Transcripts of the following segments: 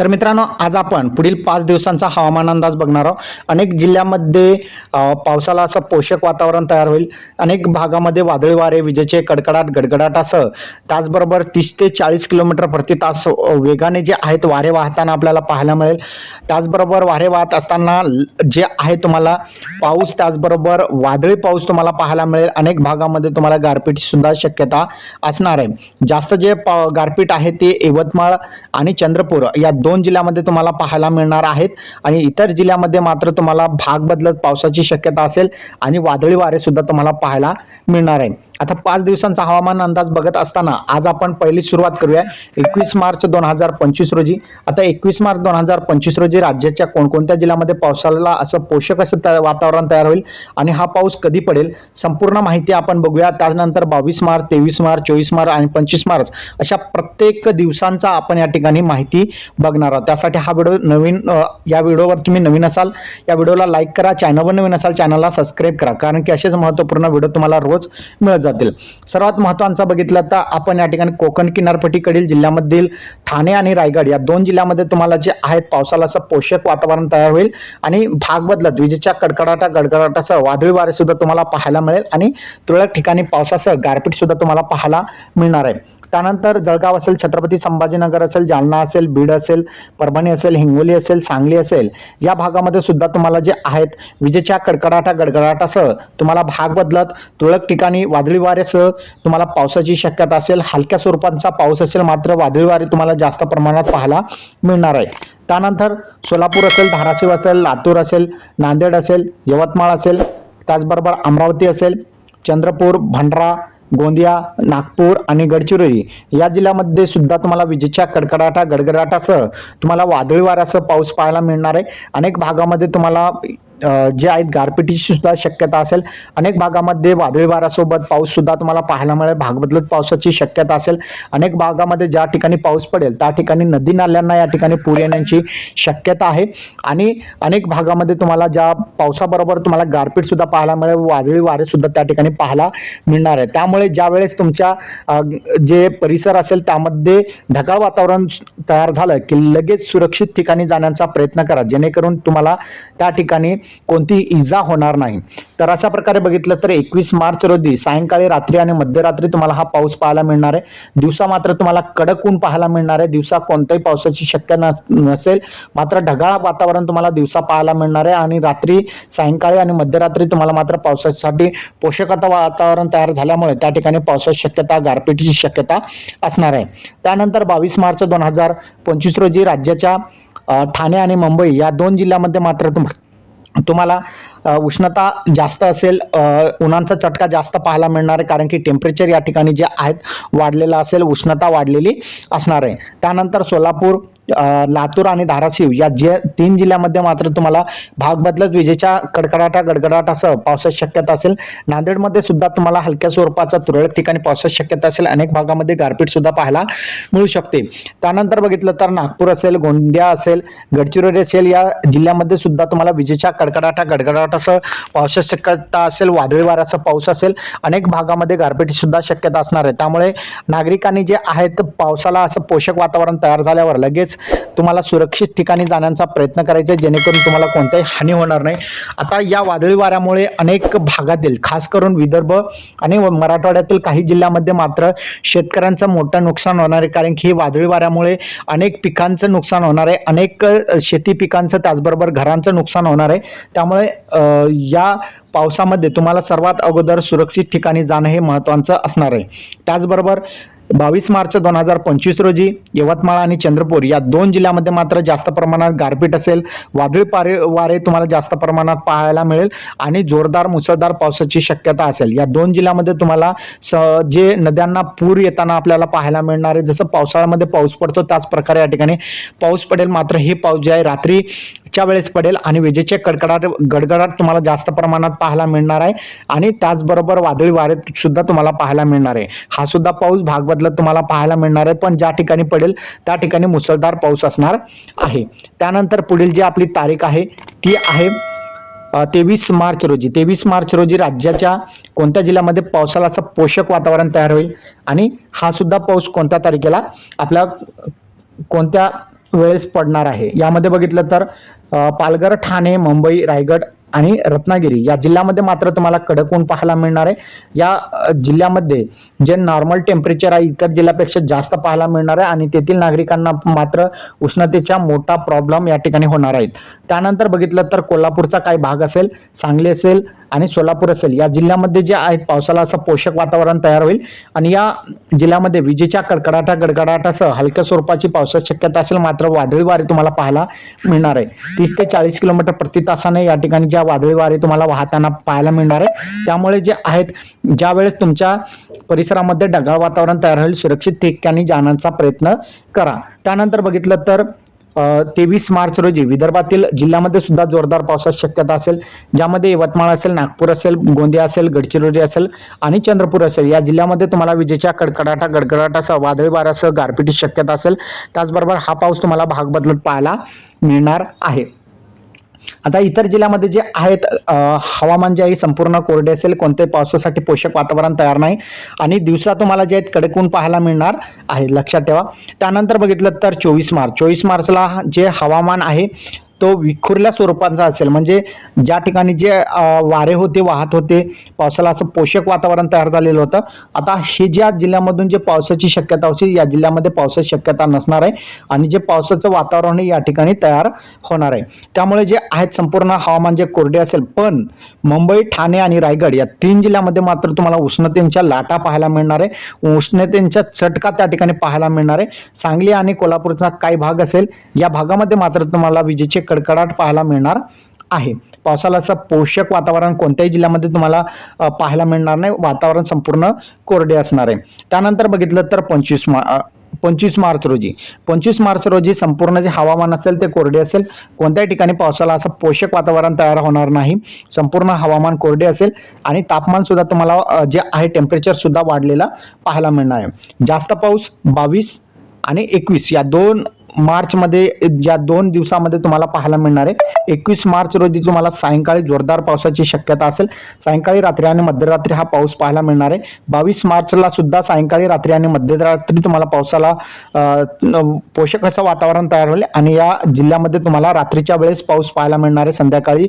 तर मित्रांनो आज आपण पुढील पाच दिवसांचा हवामान अंदाज बघणार आहोत. अनेक जिल्ह्यामध्ये पावसाला असं पोषक वातावरण तयार होईल. अनेक भागामध्ये वादळी वारे विजेचे कडकडाट गडगडाटासह त्याचबरोबर तीस ते चाळीस किलोमीटर प्रति तास वेगाने जे आहेत वारे वाहताना आपल्याला पाहायला मिळेल. त्याचबरोबर वारे वाहत असताना जे आहे तुम्हाला पाऊस त्याचबरोबर वादळी पाऊस तुम्हाला पाहायला मिळेल. अनेक भागामध्ये तुम्हाला गारपीट सुद्धा शक्यता असणार आहे. जास्त जे पा- गारपीट आहे ते यवतमाळ आणि चंद्रपूर या दोन जिल्ह्यामध्ये तुम्हाला पाहायला मिळणार आहेत आणि इतर जिल्ह्यामध्ये मात्र तुम्हाला भाग बदलत पावसाची शक्यता असेल आणि वादळी वारे सुद्धा तुम्हाला पाहायला मिळणार आहे आता पाच दिवसांचा हवामान अंदाज बघत असताना आज आपण पहिली सुरुवात करूया. एकवीस मार्च दोन हजार पंचवीस रोजी. आता एकवीस मार्च दोन हजार पंचवीस रोजी राज्याच्या कोणकोणत्या जिल्ह्यामध्ये पावसाला असं पोषक असं त- वातावरण तयार होईल आणि हा पाऊस कधी पडेल संपूर्ण माहिती आपण बघूया. त्यानंतर बावीस मार्च तेवीस मार्च चोवीस मार्च आणि पंचवीस मार्च अशा प्रत्येक दिवसांचा आपण या ठिकाणी माहिती बघ बघणार आहोत त्यासाठी हा व्हिडिओ नवीन या व्हिडिओवर तुम्ही नवीन असाल या व्हिडिओला लाईक करा. चॅनलवर नवीन असाल चॅनलला सबस्क्राईब करा. कारण की असेच महत्त्वपूर्ण व्हिडिओ तुम्हाला रोज मिळत जातील. सर्वात महत्त्वाचा बघितला तर आपण या ठिकाणी कोकण किनारपट्टीकडील जिल्ह्यामधील ठाणे आणि रायगड या दोन जिल्ह्यामध्ये तुम्हाला जे आहेत पावसाला असं पोषक वातावरण तयार होईल आणि भाग बदलत विजेच्या कडकडाटा गडगडाटासह वादळी वारे सुद्धा तुम्हाला पाहायला मिळेल आणि तुरळक ठिकाणी पावसासह गारपीट सुद्धा तुम्हाला पाहायला मिळणार आहे. त्यानंतर जळगाव असेल छत्रपती संभाजीनगर असेल जालना असेल बीड असेल परभणी असेल हिंगोली असेल सांगली असेल या भागामध्ये सुद्धा तुम्हाला जे आहेत विजेच्या कडकडाटा गडगडाटासह तुम्हाला भाग बदलत तुरळक ठिकाणी वादळी वाऱ्यासह तुम्हाला पावसाची शक्यता असेल हलक्या स्वरूपांचा पाऊस असेल मात्र वादळी वारे तुम्हाला जास्त प्रमाणात पाहायला मिळणार आहे. त्यानंतर सोलापूर असेल धाराशिव असेल लातूर असेल नांदेड असेल यवतमाळ असेल त्याचबरोबर अमरावती असेल चंद्रपूर भंडारा गोंदिया नागपूर आणि गडचिरोली या जिल्ह्यामध्ये सुद्धा तुम्हाला विजेच्या कडकडाटा गडगडाटासह तुम्हाला वादळी वाऱ्यासह पाऊस पाहायला मिळणार आहे. अनेक भागामध्ये तुम्हाला जे आहेत गारपिटीची सुद्धा शक्यता असेल. अनेक भागामध्ये वादळी वाऱ्यासोबत पाऊस सुद्धा तुम्हाला पाहायला मिळेल. भाग बदलत पावसाची शक्यता असेल. अनेक भागामध्ये ज्या ठिकाणी पाऊस पडेल त्या ठिकाणी नदी नाल्यांना या ठिकाणी पूर येण्याची शक्यता आहे. आणि अनेक भागामध्ये तुम्हाला ज्या पावसाबरोबर तुम्हाला गारपीट सुद्धा पाहायला मिळेल वादळी वारे सुद्धा त्या ठिकाणी पाहायला मिळणार आहे त्यामुळे ज्या वेळेस तुमच्या जे परिसर असेल त्यामध्ये ढगाळ वातावरण तयार झालं की लगेच सुरक्षित ठिकाणी जाण्याचा प्रयत्न करा. जेणेकरून तुम्हाला त्या ठिकाणी कोणतीही इजा होणार नाही. तर अशा प्रकारे बघितलं तर एकवीस मार्च रोजी सायंकाळी रात्री आणि मध्यरात्री तुम्हाला हा पाऊस पाहायला मिळणार आहे. दिवसा मात्र तुम्हाला कडक ऊन पाहायला मिळणार आहे. दिवसा कोणत्याही पावसाची शक्य नस नसेल मात्र ढगाळ वातावरण तुम्हाला दिवसा पाहायला मिळणार आहे आणि रात्री सायंकाळी आणि मध्यरात्री तुम्हाला मात्र पावसासाठी पोषकता वातावरण तयार झाल्यामुळे त्या ठिकाणी पावसाची शक्यता गारपिटीची शक्यता असणार आहे. त्यानंतर बावीस मार्च दोन हजार पंचवीस रोजी राज्याच्या ठाणे आणि मुंबई या दोन जिल्ह्यामध्ये मात्र तुम तुम्हाला उष्णता जास्त असेल उन्हाचा चटका जास्त पाहायला मिळणार आहे कारण की टेम्परेचर या ठिकाणी जे आहेत वाढलेलं असेल उष्णता वाढलेली असणार आहे. त्यानंतर सोलापूर लातूर आणि धाराशिव या जे तीन जिल्ह्यामध्ये मात्र तुम्हाला भाग बदलत विजेच्या कडकडाटा गडगडाटासह पावसाची शक्यता असेल. नांदेडमध्ये सुद्धा तुम्हाला हलक्या स्वरूपाचा तुरळक ठिकाणी पावसाची शक्यता असेल. अनेक भागामध्ये गारपीट सुद्धा पाहायला मिळू शकते. त्यानंतर बघितलं तर नागपूर असेल गोंदिया असेल गडचिरोली असेल या जिल्ह्यामध्ये सुद्धा तुम्हाला विजेच्या कडकडाटा गडगडाटासह पावसाची शक्यता असेल. वादळी वाऱ्यासह पाऊस असेल. अनेक भागामध्ये गारपीट सुद्धा शक्यता असणार आहे. त्यामुळे नागरिकांनी जे आहेत पावसाला असं पोषक वातावरण तयार झाल्यावर लगेच तुम्हाला सुरक्षित ठिकाणी जाण्याचा प्रयत्न करायचा आहे जेणेकरून तुम्हाला कोणत्याही हानी होणार नाही. आता या वादळी वाऱ्यामुळे अनेक भागातील खास करून विदर्भ आणि मराठवाड्यातील काही जिल्ह्यामध्ये मात्र शेतकऱ्यांचं मोठं नुकसान होणार आहे कारण की ही वादळी वाऱ्यामुळे अनेक पिकांचं नुकसान होणार आहे अनेक शेती पिकांचं त्याचबरोबर घरांचं नुकसान होणार आहे. त्यामुळे या पावसामध्ये तुम्हाला सर्वात अगोदर सुरक्षित ठिकाणी जाणं हे महत्त्वाचं असणार आहे. त्याचबरोबर बावीस मार्च दोन हजार पंचवीस रोजी यवतमाळ आणि चंद्रपूर या दोन जिल्ह्यामध्ये मात्र जास्त प्रमाणात गारपीट असेल. वादळी पारे वारे तुम्हाला जास्त प्रमाणात पाहायला मिळेल आणि जोरदार मुसळधार पावसाची शक्यता असेल. या दोन जिल्ह्यामध्ये तुम्हाला स जे नद्यांना पूर येताना आपल्याला पाहायला मिळणार आहे जसं पावसाळ्यामध्ये पाऊस पडतो त्याच प्रकारे या ठिकाणी पाऊस पडेल. मात्र हे पाऊस जे आहे रात्री च्या वेळेस पडेल आणि विजेचे कडकडाट गडगडाट तुम्हाला जास्त प्रमाणात पाहायला मिळणार आहे. आणि त्याचबरोबर वादळी वारे सुद्धा तुम्हाला पाहायला मिळणार आहे. हा सुद्धा पाऊस भाग बदलत तुम्हाला पाहायला मिळणार आहे पण ज्या ठिकाणी पडेल त्या ठिकाणी मुसळधार पाऊस असणार आहे. त्यानंतर पुढील जी आपली तारीख आहे ती आहे तेवीस मार्च रोजी. तेवीस मार्च रोजी राज्याच्या कोणत्या जिल्ह्यामध्ये पावसाला असं पोषक वातावरण तयार होईल? आणि हा सुद्धा पाऊस कोणत्या तारखेला आपल्या कोणत्या वेळेस पडणार आहे? यामध्ये बघितलं तर पालघर ठाणे मुंबई रायगड आणि रत्नागिरी या जिल्ह्यामध्ये मात्र तुम्हाला कडक ऊन पाहायला मिळणार आहे. या जिल्ह्यामध्ये जे नॉर्मल टेम्परेचर आहे इतर जिल्ह्यापेक्षा जास्त पाहायला मिळणार आहे आणि तेथील नागरिकांना मात्र उष्णतेचा मोठा प्रॉब्लेम या ठिकाणी होणार आहेत. त्यानंतर बघितलं तर कोल्हापूरचा काही भाग असेल सांगली असेल आणि सोलापूर असेल या जिल्ह्यामध्ये जे आहेत पावसाला असं पोषक वातावरण तयार होईल. आणि या जिल्ह्यामध्ये विजेच्या कडकडाटा गडगडाटासह हलक्या स्वरूपाची पावसाची शक्यता असेल मात्र वादळी वारे तुम्हाला पाहायला मिळणार आहे. तीस ते चाळीस किलोमीटर प्रति तासाने या ठिकाणी ज्या वादळी वारे तुम्हाला वाहताना पाहायला मिळणार आहे. त्यामुळे जे आहेत ज्या वेळेस तुमच्या परिसरामध्ये ढगाळ वातावरण तयार होईल सुरक्षित ठिकाणी जाण्याचा प्रयत्न करा. त्यानंतर बघितलं तर तेवीस मार्च रोजी विदर्भातील जिल्ह्यामध्ये सुद्धा जोरदार पावसाची शक्यता असेल ज्यामध्ये यवतमाळ असेल नागपूर असेल गोंदिया असेल गडचिरोली असेल आणि चंद्रपूर असेल. या जिल्ह्यामध्ये तुम्हाला विजेच्या कडकडाटा गडगडाटासह वादळी वाऱ्यासह गारपिटीची शक्यता असेल. त्याचबरोबर हा पाऊस तुम्हाला भाग बदलत पाहायला मिळणार आहे. आता इतर जिल्ह्यामध्ये जे आहेत हवामान जे आहे संपूर्ण कोरडे असेल कोणत्याही पावसासाठी पोषक वातावरण तयार नाही. आणि दिवसा तुम्हाला जे आहेत कडकून पाहायला मिळणार आहे लक्षात ठेवा. त्यानंतर बघितलं तर चोवीस मार्च. चोवीस मार्चला जे हवामान आहे तो विखुरल्या स्वरूपांचा असेल. म्हणजे ज्या ठिकाणी जे वारे होते वाहत होते पावसाला असं पोषक वातावरण तयार झालेलं होतं. आता हे ज्या जिल्ह्यामधून जे पावसाची शक्यता होती या जिल्ह्यामध्ये पावसाची शक्यता नसणार आहे. आणि जे पावसाचं वातावरण या ठिकाणी तयार होणार आहे. त्यामुळे जे आहेत संपूर्ण हवामान जे कोरडे असेल पण मुंबई ठाणे आणि रायगड या तीन जिल्ह्यामध्ये मात्र तुम्हाला उष्णतेच्या लाटा पाहायला मिळणार आहे. उष्णतेच्या चटका त्या ठिकाणी पाहायला मिळणार आहे. सांगली आणि कोल्हापूरचा काही भाग असेल या भागामध्ये मात्र तुम्हाला विजेचे कडकडाट पाहायला मिळणार आहे. पावसाला असं पोषक वातावरण कोणत्याही जिल्ह्यामध्ये तुम्हाला पाहायला मिळणार नाही. वातावरण संपूर्ण कोरडे असणार आहे. त्यानंतर बघितलं तर पंचवीस मा पंचवीस मार्च रोजी. पंचवीस मार्च रोजी संपूर्ण जे हवामान असेल ते कोरडे असेल. कोणत्याही ठिकाणी पावसाला असं पोषक वातावरण तयार होणार नाही. संपूर्ण हवामान कोरडे असेल आणि तापमानसुद्धा तुम्हाला जे आहे टेम्परेचरसुद्धा वाढलेला पाहायला मिळणार आहे. जास्त पाऊस बावीस आणि एकवीस या दोन मार्चमध्ये या दोन दिवसामध्ये तुम्हाला पाहायला मिळणार आहे. एकवीस मार्च रोजी तुम्हाला सायंकाळी जोरदार पावसाची शक्यता असेल. सायंकाळी रात्री आणि मध्यरात्री हा पाऊस पाहायला मिळणार आहे. बावीस मार्चला सुद्धा सायंकाळी रात्री आणि मध्यरात्री तुम्हाला पावसाला पोषक असं वातावरण तयार होईल. आणि या जिल्ह्यामध्ये तुम्हाला रात्रीच्या वेळेस पाऊस पाहायला मिळणार आहे. संध्याकाळी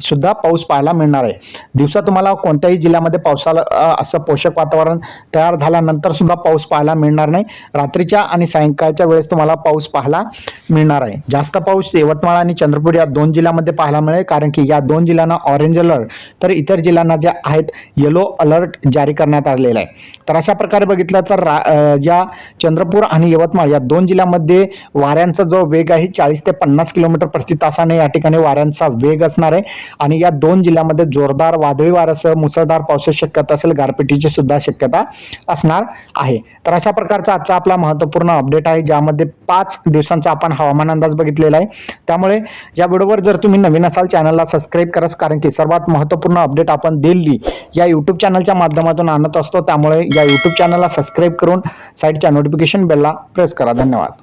सुद्धा पाऊस पाहायला मिळणार आहे. दिवसा तुम्हाला कोणत्याही जिल्ह्यामध्ये पावसाला असं पोषक वातावरण तयार झाल्यानंतर सुद्धा पाऊस पाहायला मिळणार नाही. रात्रीच्या आणि सायंकाळच्या वेळेस तुम्हाला पाऊस पाहायला मिळणार आहे. जास्त पाऊस यवतमाळ आणि चंद्रपूर या दोन जिल्ह्यामध्ये पाहायला मिळेल. कारण की या दोन जिल्ह्यांना ऑरेंज अलर्ट तर इतर जिल्ह्यांना ज्या आहेत येलो अलर्ट जारी करण्यात आलेला आहे. तर अशा प्रकारे बघितलं तर रा या चंद्रपूर आणि यवतमाळ या दोन जिल्ह्यामध्ये वाऱ्यांचा जो वेग आहे चाळीस ते पन्नास किलोमीटर प्रति तासाने या ठिकाणी वाऱ्यांचा वेग असणार आहे. आणि या दोन जिल्ह्यामध्ये जोरदार वादळी वाऱ्यासह मुसळधार पावसाची शक्यता असेल गारपिटीची सुद्धा शक्यता असणार आहे. तर अशा प्रकारचा आजचा आपला महत्त्वपूर्ण अपडेट आहे ज्यामध्ये पाच दिवसांचा आपण हवामान अंदाज बघितलेला आहे. त्यामुळे या व्हिडिओवर जर तुम्ही नवीन असाल चॅनलला सबस्क्राईब करा कारण की सर्वात महत्त्वपूर्ण अपडेट आपण दिल्ली या यूट्यूब चॅनलच्या माध्यमातून आणत असतो. त्यामुळे या यूट्यूब चॅनलला सबस्क्राईब करून साईडच्या नोटिफिकेशन बेलला प्रेस करा. धन्यवाद.